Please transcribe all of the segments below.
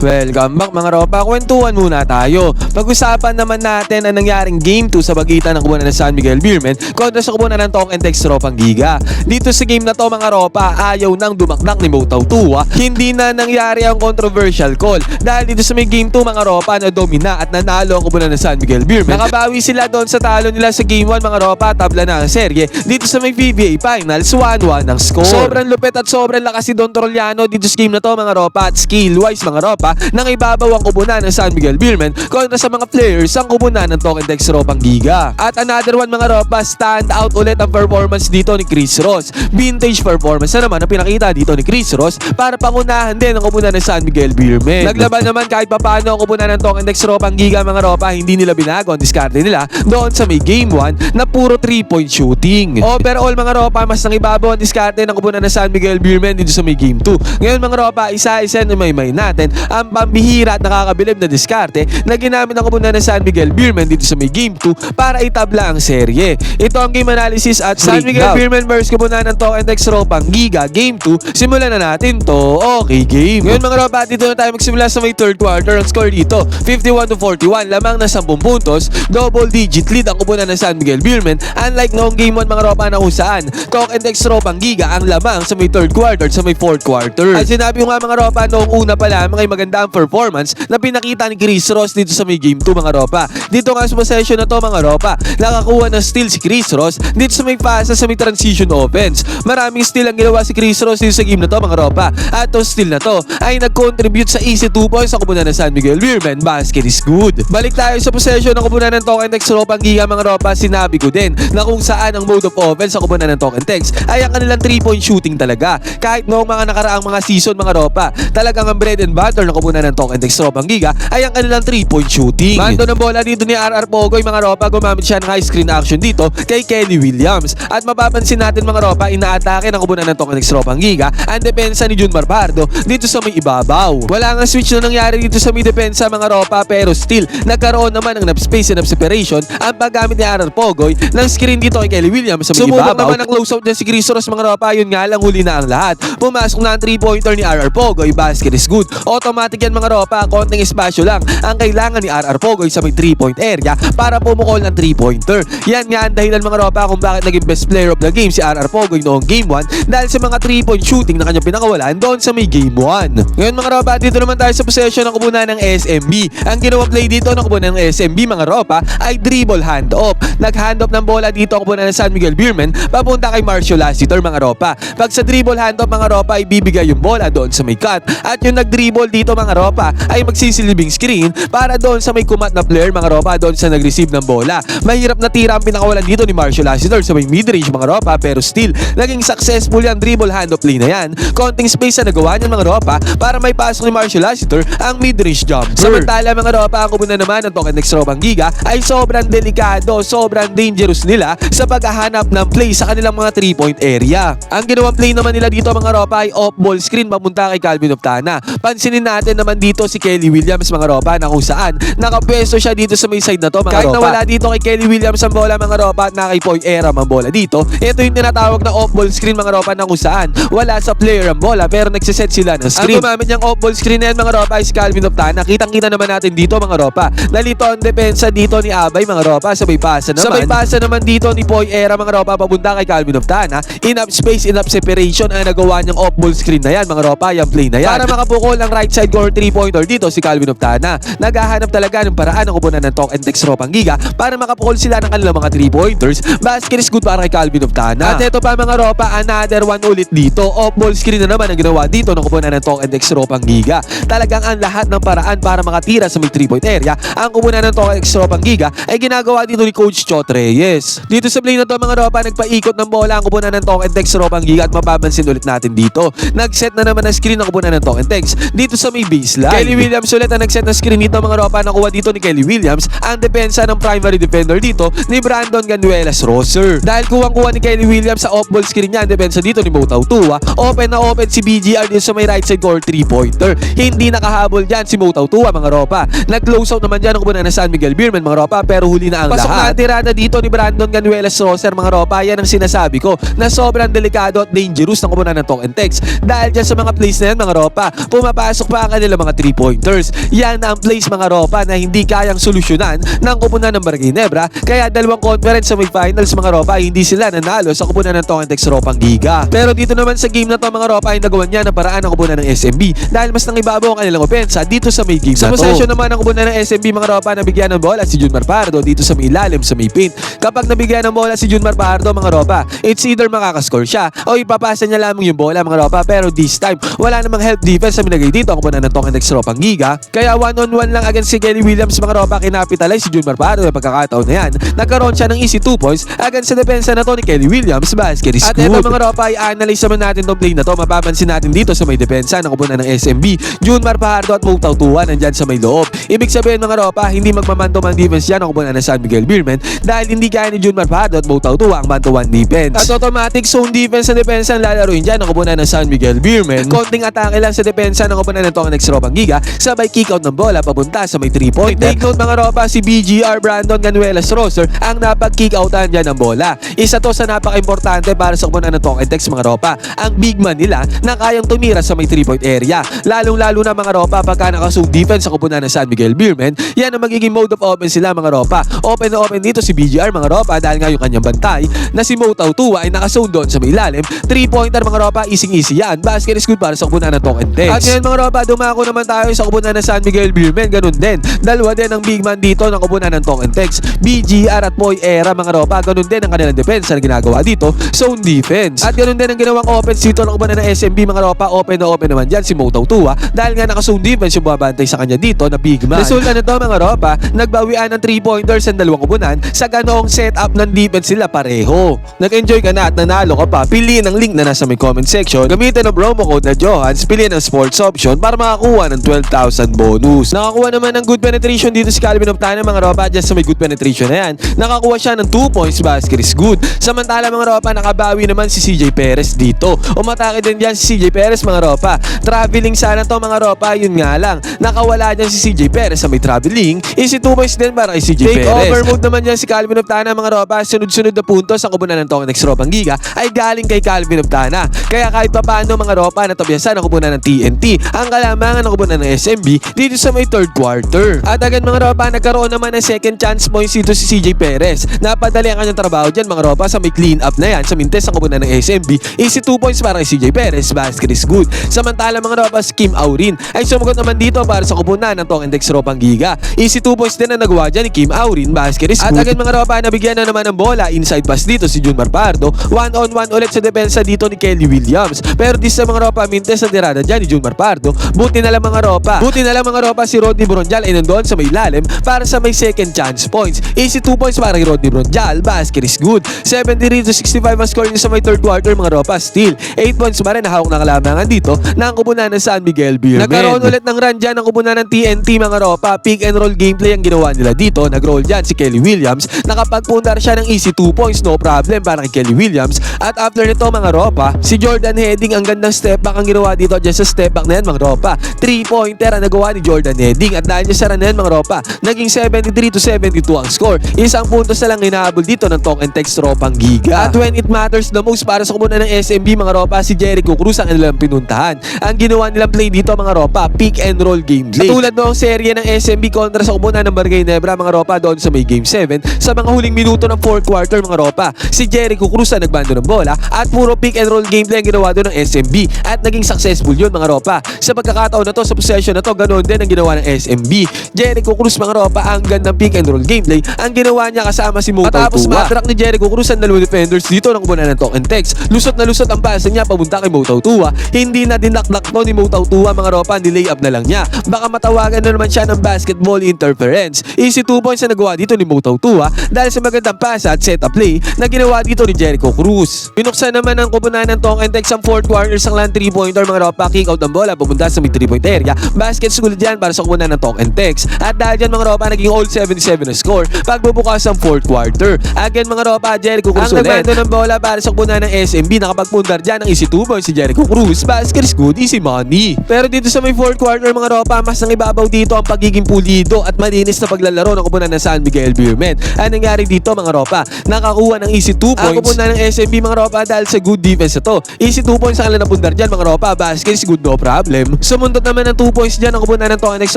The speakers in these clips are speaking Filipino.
Welcome back mga ropa, kwentuhan muna tayo. Pag-usapan naman natin ang nangyaring Game 2 sa bagitan ng kubunan ng San Miguel Beermen kontra sa kubunan ng Tok and Tex Ropang Giga. Dito sa game na to mga ropa, ayaw nang dumakdak ni Motaw Tua. Hindi na nangyari ang controversial call dahil dito sa may Game 2 mga ropa na domina at nanalo ang kubunan ng San Miguel Beermen. Nakabawi sila doon sa talo nila sa Game 1 mga ropa, tabla na ang serye. Dito sa may PBA Finals, 1-1 ang score. Sobrang lupit at sobrang lakas si Don Troliano dito sa game na to mga ropa at skill-wise mga ropa nang ibabaw ang kubunan ng San Miguel Beermen kontra sa mga players ang kubunan ng Token Dex Ropang Giga. At another one mga ropa, stand out ulit ang performance dito ni Chris Ross. Vintage performance na naman ang pinakita dito ni Chris Ross para pangunahan din ang kubunan ng San Miguel Beermen. Naglaban naman kahit papano ang kubunan ng Token Dex Ropang Giga mga ropa, hindi nila binago ang diskarte nila doon sa may game 1 na puro 3-point shooting. Overall mga ropa, mas nang ibabaw ang diskarte ng kubunan ng San Miguel Beermen dito sa may game 2. Ngayon mga ropa, isa-isa na may may natin ang pambihira at nakakabilib na diskarte na ginamit ng kubunan ng San Miguel Beermen dito sa may game 2 para itabla ang serye. Ito ang game analysis at San Miguel Beermen versus kubunan ng Token Dex Ropang Giga game 2. Simulan na natin to. Okay game. Ngayon mga ropa, dito na tayo magsimula sa may third quarter. Ang score dito, 51 to 41. Lamang na 10 puntos. Double digit lead ang kubunan ng San Miguel Beermen. Unlike noong game 1 mga ropa na kung saan Token Dex Ropang Giga ang lamang sa may third quarter sa may fourth quarter. At sinabi ko nga mga ropa noong una pa lamang ay maganda ang performance na pinakita ni Chris Ross dito sa may game 2 mga ropa. Dito nga sa possession na to mga ropa, nakakuha ng steal si Chris Ross dito sa may pasa sa may transition offense. Maraming steal ang ginawa si Chris Ross dito sa game na to mga ropa. At tong steal na to ay nag-contribute sa easy 2 points sa kubunan ng San Miguel Beermen. Basket is good. Balik tayo sa possession ng kubunan ng Token Tex Ropang Giga mga ropa. Sinabi ko din na kung saan ang mode of offense sa kubunan ng Token Tex ay ang kanilang 3 point shooting talaga. Kahit noong mga nakaraang mga season mga ropa, talagang ang bread and butter ng kubunan ng Token Tex Ropang Giga ay ang kanilang 3 point shooting. Mando ng bola dito ni RR Pogoy mga ropa, gumamit siya ng high screen action dito kay Kelly Williams. At mapapansin natin mga ropa, inaatake ng kubunan ng Token Tex Ropang Giga ang depensa ni Jun Marpardo dito sa may ibabaw. Wala nga switch na nangyari dito sa may depensa mga ropa pero still nagkaroon naman ng space and separation ang paggamit ni RR Pogoy ng screen dito kay Kelly Williams sa may Sumubok ibabaw. naman ang close out niya si Chris Ross mga ropa, yun nga lang huli na ang lahat. Pumasok na ang 3-pointer ni RR Pogoy, basket is good. Automatic yan mga ropa, konting espasyo lang ang kailangan ni RR Pogoy sa may 3-point area para pumukol ng 3-pointer. Yan nga ang dahilan mga ropa kung bakit naging best player of the game si RR Pogoy noong game 1 dahil sa mga 3-point shooting na kanyang pinakawalan doon sa may game 1. Ngayon mga ropa, dito naman tayo sa possession ng kubunan ng SMB. Ang ginawa play dito ng kubunan ng SMB mga ropa ay dribble hand-off. Nag-hand-off ng bola dito ang kubunan ng San Miguel Beermen papunta kay Marshall Lassiter mga ropa. Pag sa dribble hand-off mga ropa ay bibigay yung bola doon sa may cut at yung nag-dribble dito mga ropa ay magsisilbing screen para doon sa may kumat na player mga ropa doon sa nag-receive ng bola. Mahirap na tira ang pinakawalan dito ni Marshall Lassiter sa may mid-range mga ropa pero still naging successful yung dribble hand-off play na yan. Konting space na nagawa niyan mga ropa para may pasok ni Marshall Lassiter ang mid-range jumper. Samantala mga ropa ang kumuna naman ng Token Next Robang Giga ay sobrang delikado, sobrang dangerous nila sa paghahanap ng play sa kanilang mga 3-point area. Ang ginawang play naman nila dito mga ropa ay off-ball screen papunta kay Calvin Optana. Pansinin natin naman dito si Kelly Williams mga ropa na kung saan nakapwesto siya dito sa may side na to mga Kahit ropa. na wala dito kay Kelly Williams ang bola mga ropa at na kay Poy Era ang bola dito. Ito yung tinatawag na off-ball screen mga ropa na kung saan wala sa player ang bola pero nagsiset sila ng screen. Ang gumamit niyang off-ball screen na yan mga ropa ay si Calvin Optana. Kitang-kita naman natin dito mga ropa. Nalito ang depensa dito ni Abay mga ropa sa may pasa naman. Sa may pasa naman dito ni Poy Era mga ropa papunta kay Calvin Optana. Enough space, enough separation ang nagawa niyang off-ball screen na yan mga ropa. Yung play na yan. Para makapukol ang right side corner 3-pointer dito si Calvin Optana. Naghahanap talaga ng paraan ng kupunan ng Tok and Tex Ropang Giga para makapukol sila ng kanilang mga 3-pointers. Basket is good para kay Calvin Optana. At ito pa mga ropa, another one ulit dito. Off-ball screen na naman ang ginawa dito ng kupunan ng Tok and Tex Ropang Giga. Talagang ang lahat ng paraan para makatira sa may 3-point area. Ang kupunan ng Tok and Tex Ropang Giga ay ginagawa dito ni Coach Chot Reyes. Dito sa play na to mga ropa, nagpaikot ng bola ang kupunan ng Tok and Tex Ropang Giga at mapapansin ulit natin dito. Nag-set na naman ng screen ang kupunan ng Tok and Tex dito sa may baseline. Kelly Williams ulit ang nag-set ng screen dito mga ropa. Nakuha dito ni Kelly Williams ang depensa ng primary defender dito ni Brandon Ganuelas Rosser. Dahil kuwang-kuha ni Kelly Williams sa off-ball screen niya ang depensa dito ni Motaw Tua. Open na open si BGR dito sa may right side goal 3-pointer. Hindi nakahabol dyan si Motaw Tua mga ropa. Nag-close out naman dyan ang kubunan ng San Miguel Beerman mga ropa pero huli na ang Pasok lahat. Pasok na tirada dito ni Brandon Ganuelas Rosser mga ropa. Yan ang sinasabi ko na sobrang delikado at dangerous ng kubunan ng Tok and Tex. Dahil dyan sa mga plays na yan mga ropa, pumapasok pa kanilang mga 3-pointers. Yan ang place mga ropa na hindi kayang solusyonan ng kupunan ng Barangay Nebra. Kaya dalawang conference sa may finals mga ropa ay hindi sila nanalo sa kupunan ng Tongentex Ropang Giga. Pero dito naman sa game na to mga ropa ay nagawan niya ng paraan ng kupunan ng SMB dahil mas nangibabaw ang kanilang opensa dito sa may game Sa na to. possession naman ng kupunan ng SMB mga ropa nabigyan ng bola si Junmar Pardo dito sa may ilalim sa may paint. Kapag nabigyan ng bola si Junmar Pardo mga ropa, it's either makakascore siya o ipapasa niya lamang yung bola mga ropa pero this time wala namang help defense sa minagay dito ang kupunan ng Tongentex Ropang Giga. Kaya one on one lang against si Kelly Williams mga ropa kinapitalize si Junmar Pardo yung pagkakataon na yan. Nagkaroon siya ng easy 2 points against sa depensa na to ni Kelly Williams basket is At good. eto, mga ropa ay analyze naman natin tong play na to. Mapapansin natin dito sa may depensa ng kupunan ng SMB. Junmar Pajardo at Mugtaw Tuwa nandyan sa may loob. Ibig sabihin mga ropa, hindi magmamanto-man defense yan ang kupunan ng San Miguel Beerman dahil hindi kaya ni Junmar Pajardo at Mugtaw Tuwa ang man-to-one defense. At automatic zone defense sa depensa ang lalaroin dyan ang kupunan ng San Miguel Beerman. Konting atake lang sa depensa ng kupunan ng Tongenex Ropang Giga sabay kick out ng bola papunta sa may 3 point. Take note mga ropa, si BGR Brandon Ganuelas Roster ang napag-kick outan dyan ng bola. Isa to sa napaka-importante para sa kupunan ng Tongenex mga ropa. Ang big man nila na kayang tumira sa may 3 point area. Lalong-lalo na mga ropa pagka nakasug defense sa kupunan ng San Miguel Beerman, yan ang magiging mode of offense sila mga ropa. Open na open dito si BGR mga ropa dahil nga yung kanyang bantay na si Mo Tautua ay nakasug doon sa may ilalim. 3-pointer mga ropa, easy-easy yan. Basket is good para sa kupunan ng Tongenex. At ngayon mga ropa, dumako naman tayo sa kupunan ng San Miguel Beerman. Ganun din. Dalawa din ang big man dito ng kupunan ng Tongentex. BGR at Moy Era mga ropa. Ganun din ang kanilang defense na ginagawa dito. Zone defense. At ganun din ang ginawang offense dito ng kupunan ng SMB mga ropa. Open na open naman dyan si Motaw Tua. Dahil nga naka-zone defense yung bumabantay sa kanya dito na big man. Resulta nito mga ropa, nagbawian ng 3-pointers ang dalawang kupunan sa ganoong setup ng defense sila pareho. Nag-enjoy ka na at nanalo ka pa, piliin ang link na nasa may comment section. Gamitin ang promo code na Johans, piliin ang sports option para makakuha ng 12,000 bonus. Nakakuha naman ng good penetration dito si Calvin of Tana mga ropa dyan sa may good penetration na yan. Nakakuha siya ng 2 points basket is good. Samantala mga ropa, nakabawi naman si CJ Perez dito. Umatake din dyan si CJ Perez mga ropa. Traveling sana to mga ropa, yun nga lang. Nakawala dyan si CJ Perez sa may traveling. Easy 2 points din para kay CJ Take Perez. over mode naman dyan si Calvin of Tana mga ropa. Sunod-sunod na puntos ang kubunan ng Tongenex Ropang Giga ay galing kay Calvin of Tana. Kaya kahit papaano mga ropa natabiyasan ang kubunan ng TNT ang kalamangan ng kubunan ng SMB dito sa may third quarter. At agad mga ropa nagkaroon naman ng second chance points dito si CJ Perez. Napadali ang kanyang trabaho dyan mga ropa sa may clean up na yan sa mintes ang kubunan ng SMB. Easy 2 points para kay CJ Perez. Basket is good. Samantala mga ropa si Kim Aurin ay sumagot naman dito para sa kubunan ng Tongendex Ropang Giga. Easy 2 points din ang nagawa dyan ni Kim Aurin. Basket is good. At agad mga ropa nabigyan na naman ng bola inside pass dito si Junmar Pardo. One on one ulit sa depensa dito ni Kelly Williams. Pero di sa mga ropa mintes na tirada dyan ni Junmar Pardo. Buti na lang mga ropa. Buti na lang mga ropa si Rodney Bronjal ay nandoon sa may ilalim para sa may second chance points. Easy 2 points para kay Rodney Bronjal. Basket is good. 73 to 65 ang score niya sa may third quarter mga ropa. Still, 8 points pa rin nahawak na kalamangan dito ng kubunan ng San Miguel Beerman. Nagkaroon ulit ng run dyan ng kubunan ng TNT mga ropa. Pick and roll gameplay ang ginawa nila dito. Nag-roll dyan si Kelly Williams. Nakapagpundar siya ng easy 2 points. No problem para kay Kelly Williams. At after nito mga ropa, si Jordan Heading ang gandang step back ang ginawa dito dyan sa step back na yan mga ropa. 3-pointer ang nagawa ni Jordan Heading. At dahil niya sa run na yan mga ropa, naging 73 to 72 ang score. Isang puntos na lang hinahabol dito ng Tong and Text Ropang Giga. At when it matters the most para sa kumunan ng SMB mga ropa, si Jericho Cruz ang nilang pinuntahan. Ang ginawa nilang play dito mga ropa, pick and roll gameplay. Katulad noong serye ng SMB kontra sa kumunan ng Barangay Nebra mga ropa doon sa may game 7, sa mga huling minuto ng 4th quarter mga ropa, si Jericho Cruz ang nagbando ng bola at puro pick and roll gameplay ang ginawa doon ng SMB at naging successful yun mga ropa. Sa pagkakataon na to, sa possession na to, ganoon din ang ginawa ng SMB. Jericho Cruz mga ropa, ang gandang pick and roll gameplay ang ginawa niya kasama si Mo Matapos matrak ni Jericho Cruz ang dalawang defenders dito ng kumunan ng Token Tex. Lusot na lusot ang pasa niya papunta kay Mo Tua. Hindi na dinakdak to ni Mo Tua mga ropa, nilay up na lang niya. Baka matawagan na naman siya ng basketball interference. Easy 2 points na nagawa dito ni Mo Tua dahil sa magandang pasa at setup play na ginawa dito ni Jericho Cruz. Pinuksan naman ng kupunan ng Token Tex ang 4th quarter sang lang 3-pointer mga ropa, kick out ng bola papunta sa may 3-point area. Basket sulit yan para sa kupunan ng Token Tex. At dahil dyan mga ropa, naging all 77 na score pagbubukas ang 4th quarter. Again mga ropa, Jericho Cruz Ang ng bola para sa kupunan ng SMB. Nakapagpundar dyan ng easy 2 points si Jericho Cruz. Basket is good, easy money. Pero dito sa may 4th quarter mga ropa, mas nang ibabaw dito ang pagiging pulido at malinis na paglalaro ng kupunan ng San Miguel Beerman. Ang nangyari dito mga ropa, nakakuha ng easy 2 points. Ang kupunan ng SMB mga ropa dahil sa good defense na to. Easy 2 points ang napundar dyan mga ropa. Basket is good, no problem. So sumundot naman ng 2 points dyan ang kupunan ng Tongan X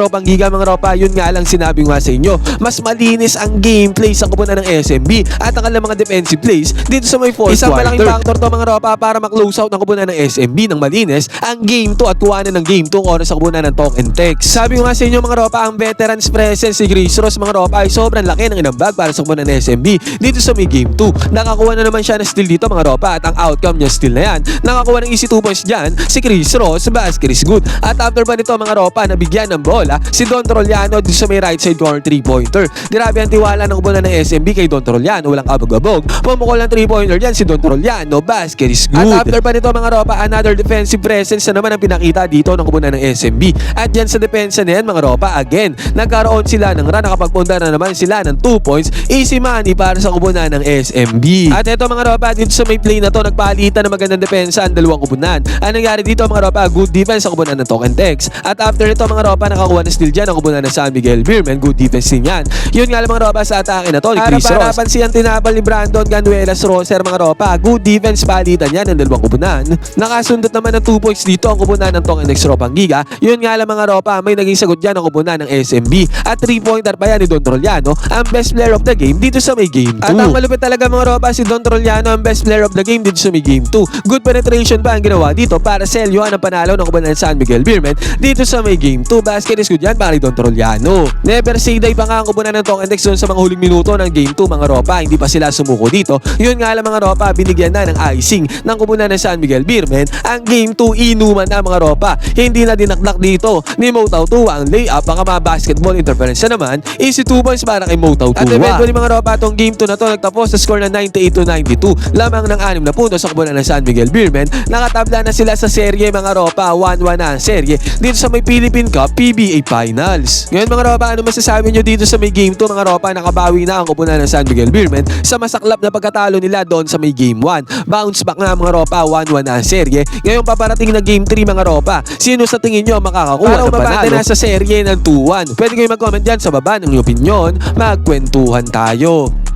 Ropang Giga mga ropa. Yun nga lang sinabi ko nga sa inyo. Mas malinis ang gameplay sa kupunan ng SMB at ang kanilang mga defensive plays dito sa may fourth Isang quarter. malaking factor to mga ropa para ma-close out ng kupunan ng SMB ng malinis ang game 2 at kuhanan ng game 2 ang oras sa kupunan ng Tongan Tex. Sabi ko nga sa inyo mga ropa, ang veterans presence si Chris Ross mga ropa ay sobrang laki ng inambag para sa kupunan ng SMB dito sa may game 2. Nakakuha na naman siya ng steal dito mga ropa at ang outcome niya steal na yan. Nakakuha ng easy 2 points dyan si Chris Ross, is good. At after pa nito mga ropa, nabigyan ng bola si Don Troliano dito sa may right side corner 3-pointer. Grabe ang tiwala ng kupunan ng SMB kay Don Troliano, walang abog-abog. Pumukol ng 3-pointer dyan si Don Troliano, basket is good. At after pa nito mga ropa, another defensive presence na naman ang pinakita dito ng kupunan ng SMB. At dyan sa depensa na yan mga ropa, again, nagkaroon sila ng run, nakapagpunta na naman sila ng 2 points, easy money para sa kupunan ng SMB. At ito mga ropa, dito sa may play na to, nagpalitan ng magandang depensa ang dalawang kupunan. Ang nangyari dito mga ropa, good defense sa kupunan ng Token Tex. At after nito mga ropa, nakakuha na steal dyan ang kupunan ng San Miguel Beerman, good defense din yan. Yun nga lang mga ropa sa atake na to, ni Chris Ross. Harapan siyang tinapal ni Brandon Ganuelas Roser mga ropa, good defense palitan yan ng dalawang kupunan. Nakasundot naman ng 2 points dito ang kupunan ng Token Tex Ropang Giga. Yun nga lang mga ropa, may naging sagot dyan ang kupunan ng SMB. At 3-pointer pa yan ni Don Troliano, ang best player of the game dito sa may game 2. At ang malupit talaga mga ropa, si Don Troliano ang best player of the game dito sa may game 2. Good penetration pa ang ginawa dito para selyuhan ang panalo ng kupunan ng San Miguel Beerman dito sa may game 2. Basket is good yan para ni Don Troliano. Never say die pa nga ang kupunan ng Token Tex doon sa mga huling minuto ng game 2 mga ropa. Hindi pa sila sumuko dito. Yun nga lang mga ropa, binigyan na ng icing ng kupunan ng San Miguel Beerman. Ang game 2 inuman na mga ropa. Hindi na dinaklak dito ni Motaw Tua ang layup. Baka mga basketball interference na naman. Easy 2 points para kay Motaw Tua. At eventually mga ropa, itong game 2 na to nagtapos sa score na 98 to 92. Lamang ng 6 na puntos sa kupunan ng San Miguel Beerman. Nakatabla na sila sa serye mga ropa. 1-1 na ang serye dito sa may Philippine Cup PBA Finals. Ngayon mga ropa, ano masasabi nyo dito sa may game 2 mga ropa? Nakabawi na ang kupunan ng San Miguel Beerman sa masaklap na pagkatalo nila doon sa may game 1. Bounce back nga mga ropa, 1-1 na ang serye. Ngayon paparating na game 3 mga ropa. Sino sa tingin nyo makakakuha Para ng panalo na sa serye ng 2-1? Pwede kayo mag-comment dyan sa baba ng opinion. Magkwentuhan tayo.